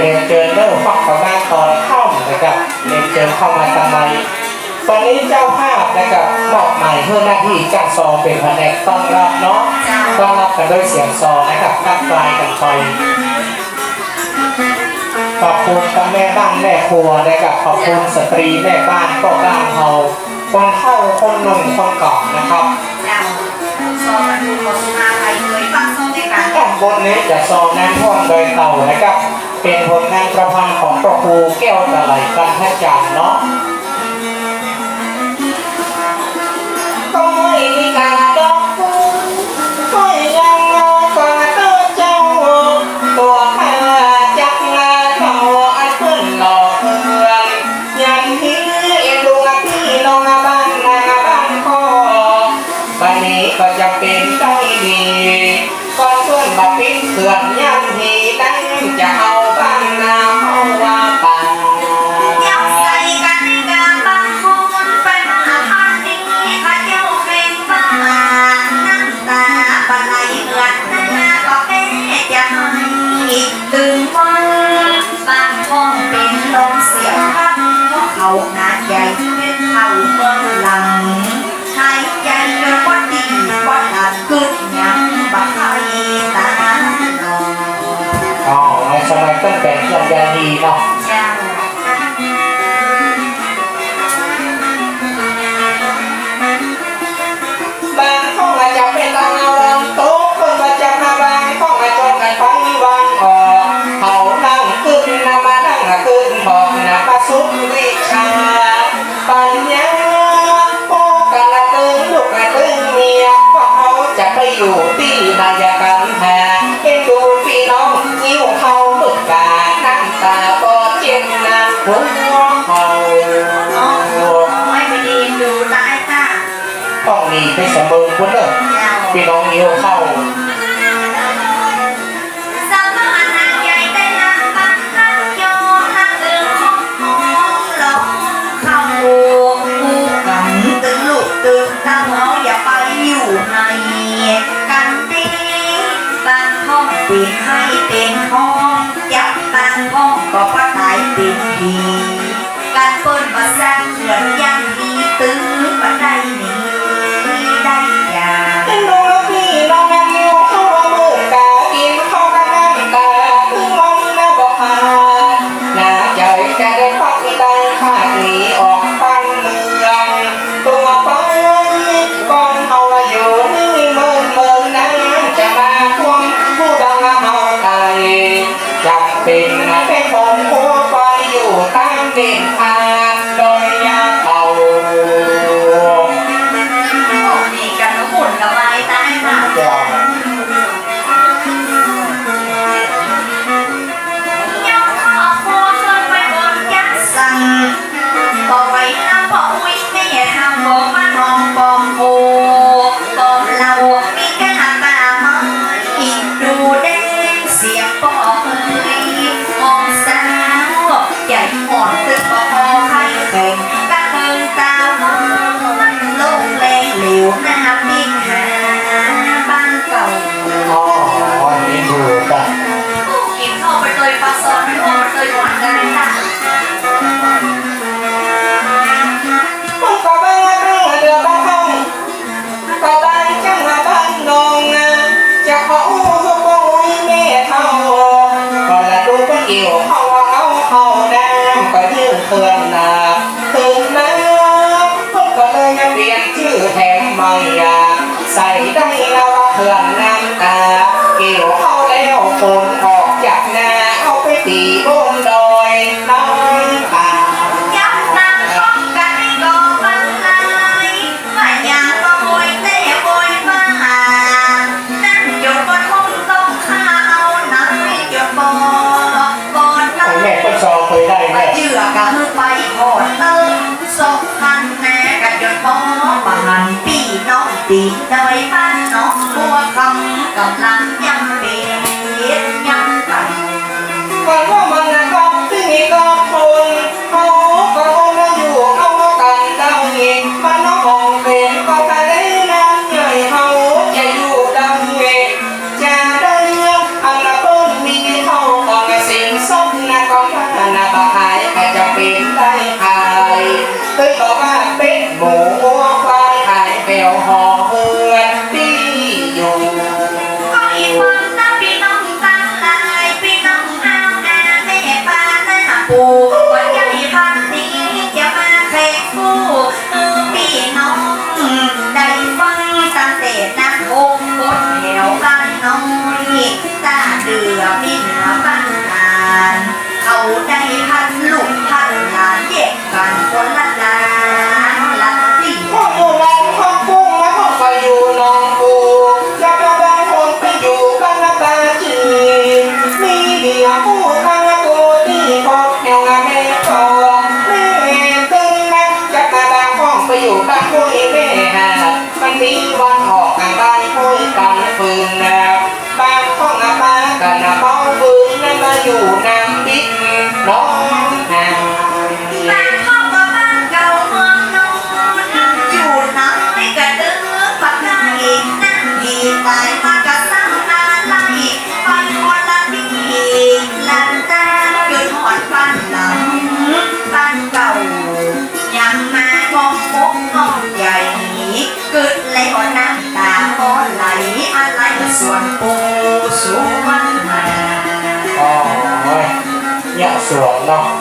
เป็นเจอเนอร์ฟักสมาตอนเข้านะครับเป็นเจอเข้ามาทำไมตอนนี้เจ้าภาพนะครับบอกใหม่เพื่อหน้าที่จัดซอเป็นแผนกต้อนรับเนาะต้อนรับกันด้วยเสียงซอนะครับนักลายกันไปขอบคุณกับแม่บ้านแม่ครัวนะครับขอบคุณสตรีแม่บ้านก็บ้านเฮาคนเท่าคนหนุ่มคนเก่านะครับซอร์มาดูโฆษณาไปเลยฟังซอร์ในการตั้งบนนี้จะซองน้ำท่วโดยเต่านะครับ เป็นผลงานประพันธ์ของพระครูแก้วตะไลกันทัจันเนาะก็ไมีการดอกก็ยังงอตาตัเจ้า ตัวข้าจักงานเขาอันเพื่อนหลอกเพื่อนยันที่เอ็นดูงานที่นองบ้านนาบ้านพ่อบันนี้ก็จะเป็นใจดีก่อนเพื่อนมาปิ้นเขื่อนยันที่ตั้งจะ คนเด้อพี่น้องนิ้วเข้า สกมันแม่กับยนบ่อระหันปีน้องตีดอยบ้านน้องบัวคำกำลังยัง Tuhan. So, no.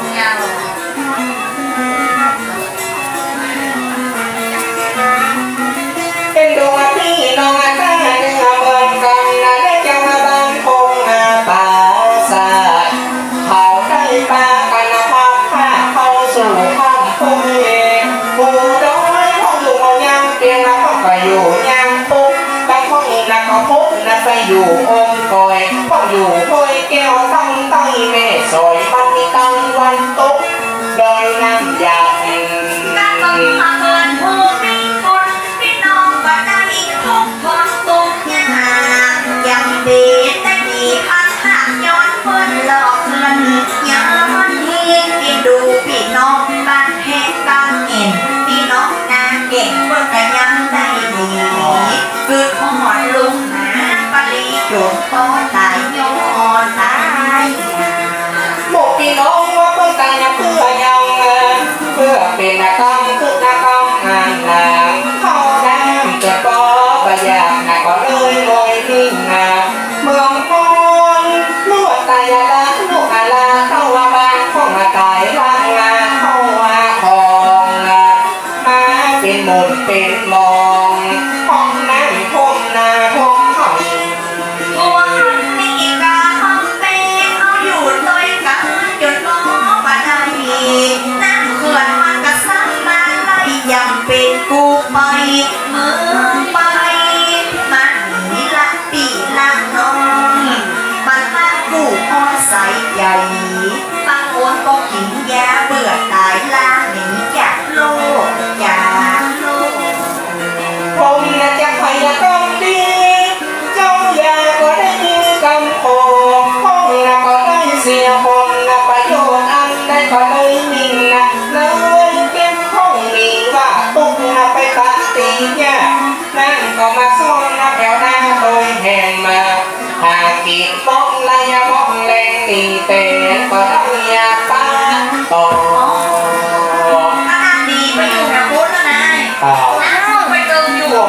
aí.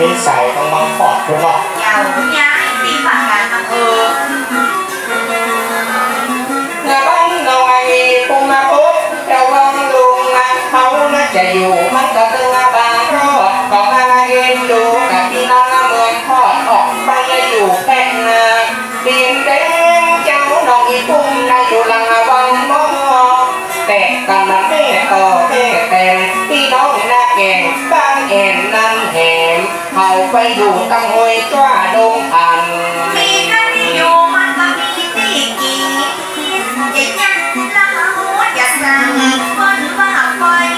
ไม่ใส่ต้องมาขอบคุณหรอก ยาวย้ายตีฝักกันเออ ไปดูตังหวยตัวดงอันมีกันอยู่มันก็มีตีกี่จงยันละหัวจะสั่งคนว่าคอย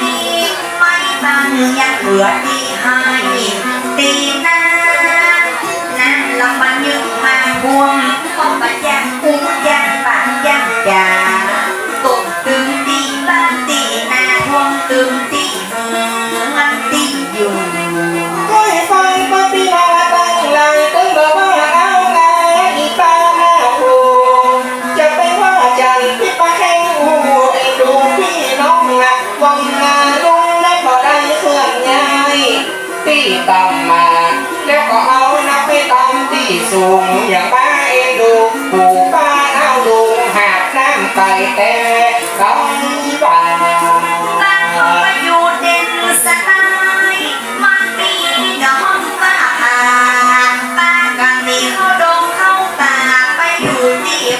ไม่บางยังเหลือดี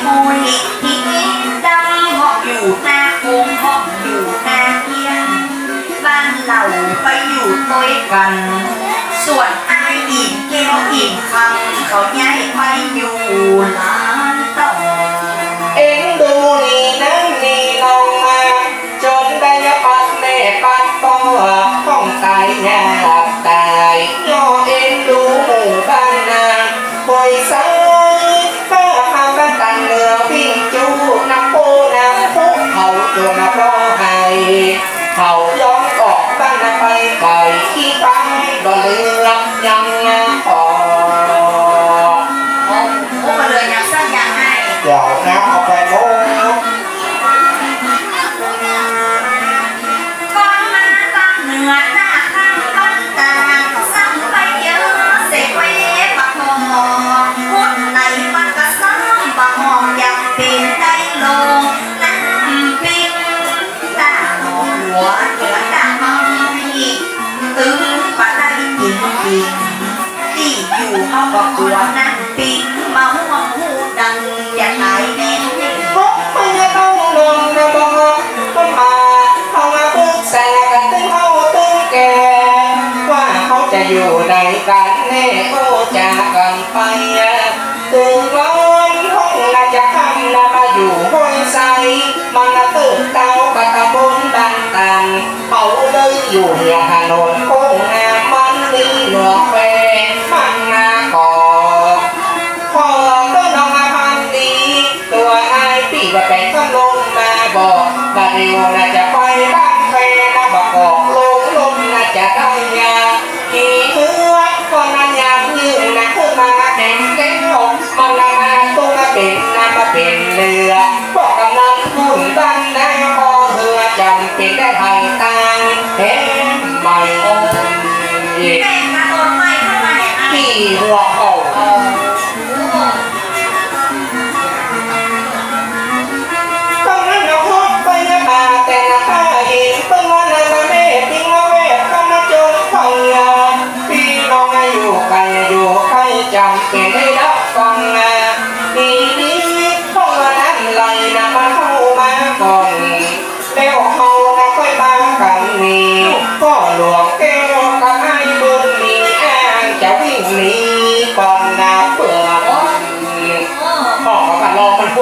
มุยที่ยิดัหองอยู่ตาคงหองอยู่ตาเทียบ้านเราไปอยู่ตัวกัน ส่วนไอ้อีกเกลอีกคำเขาย้ายไปอยู่ลา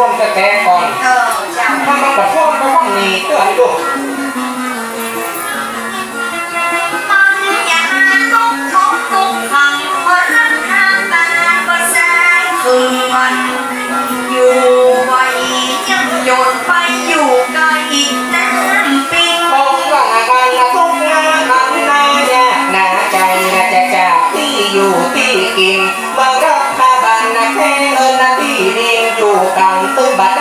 วมแต่แกก่อนเออจ้ะถ้ามันกระท่วมก็ต้องมีเตือนดูคือมันอยู่ไว้จังโไปอยู่ก็อีกนะปีคงหลังกันละทุกงานมันน่าแย่หน้าใจนะจะจที่อยู่ที่กินบ้า po ba?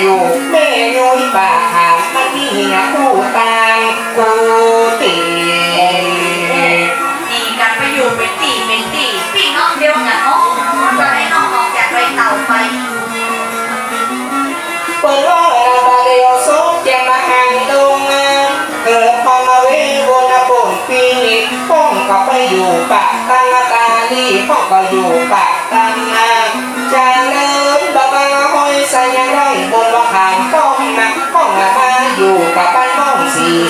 อยู่แม่ยุ้ป่าหามมียผู้ตายกูตีดีกันไปอยู่เป็นตีเป็นตีพี่น้องเดียวกันเนาะจะให้น้องออกจากไรเต่าไปเปิดว่าบาเดียวซบจะมาหางดงเกิดพอมาเวบนปนปีป้องก็ไปอยู่ปากตังตาลีป้องก็อยู่ปากตังจันเลย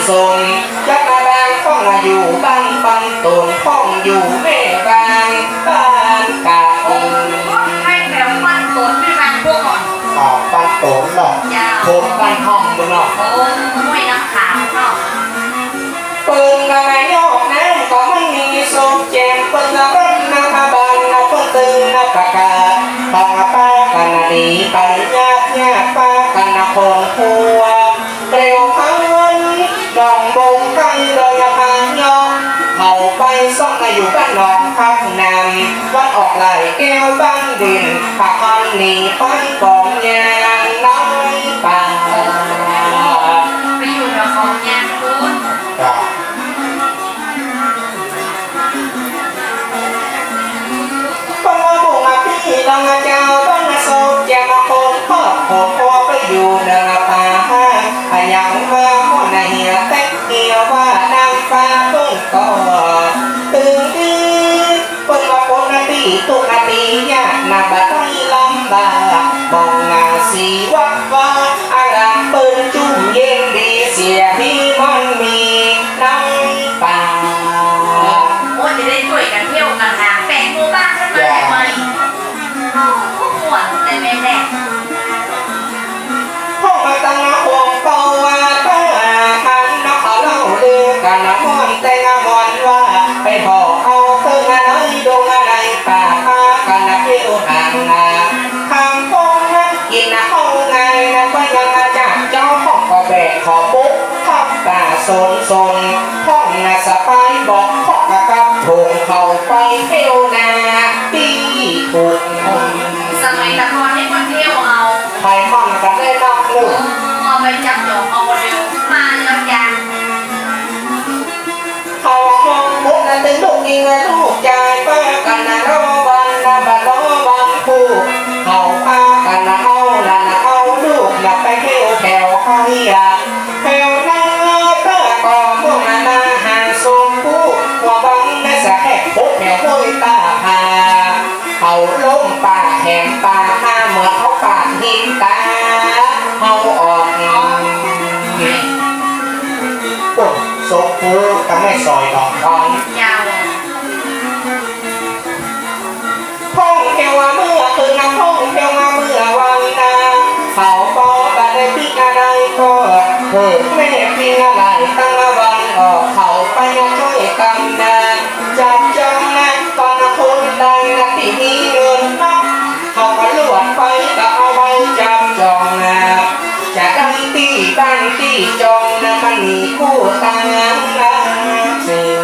ทรงยักษ์มาบางพ่องมาอยู่บ้านปันตนพ่องอยู่แม่บางบ้านกาอินให้แบบฟันตนที่มันพวกก่อนออกบ้านโตนหรอกยาวโคมบ้านห้องมึงหรอ ออกไหลแก้วบ้านดินปากคันหนีไปกองยางน้ำ บากมองงาสีวับว่าอารามเปิ้นจุ่มเย็นดีเสียพี่มันมีน้ำป่าโอ้จะได้ช่วยกันเที่ยวกันหาแปลงหมู่บ้านขึ้นมาได้ไหมโอ้หวานแต่แม่แดงพ่อมาตั้งห่วงเป่าว่าป้าทันนักเขาเล่าลือกันนะม่อนแต่งมอนว่าไปหอ ถึงลูกยิงลูกใจป้ากันนะรอ แม่พิงอะไรตั้งวันออกเขาไปช่วยกันนาจับจองนะตอนคนใดนะที่มีเงินนักเขาก็ลวดไปก็เอาไว้จับจองนะจะได้ตีบ้านตีจองนะมันมีคู่ตางนะสิ่ง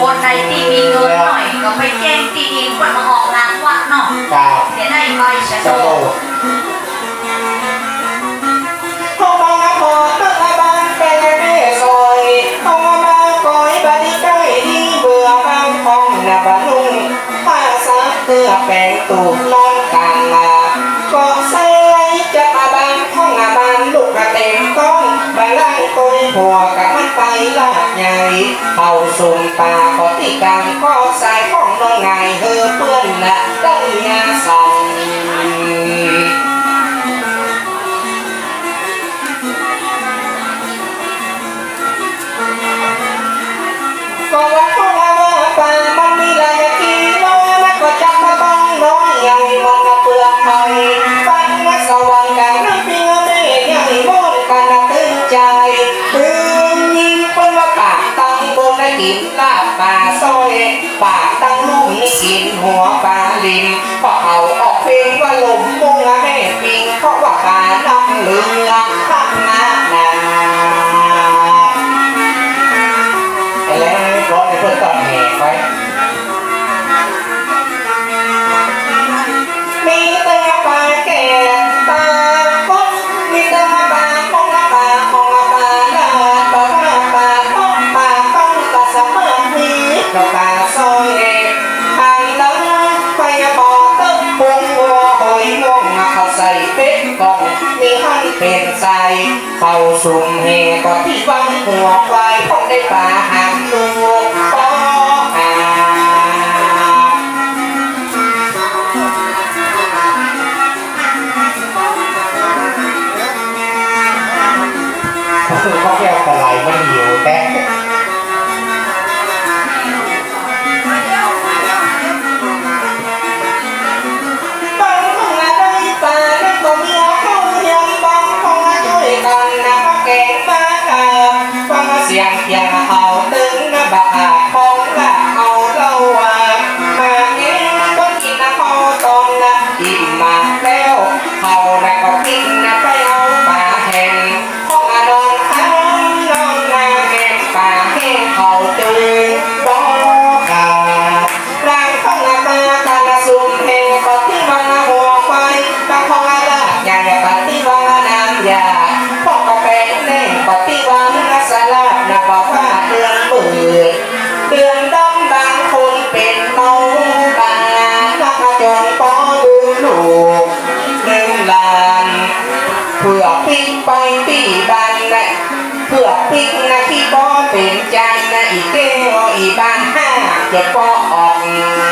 คนใดที่มีเงินหน่อยก็ไปแจ้งที่ดินคนมาออกรางวัลเนาะกับเดี๋ยวได้ใบชะโด พื่อแปลงตูดนองกลางลาก็ใส่จะมาบานห้องบ้านลูกกระเต็มกล้องบาล่างต้นหัวกับมันไปลากใหญ่เอาสุ่มตาก็ติกางก็ใส่ห้องน้องไงเฮอเพื่อนละได้ยาสั่ อยปากตั้งลุ่มนี่กินหัวปลาลิมพ่อ สุ่มเฮก็ที่วังหัวควายของได้ป่าหา ใจันทร์อีเกลอีบ้านห้าจะปอออก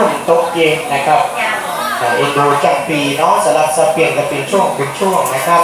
ช่วงตกเย็นนะครับเอ็นดูจังปีเนาะสลับสเปลี่ยนกันเป็นช่วงเป็นช่วงนะครับ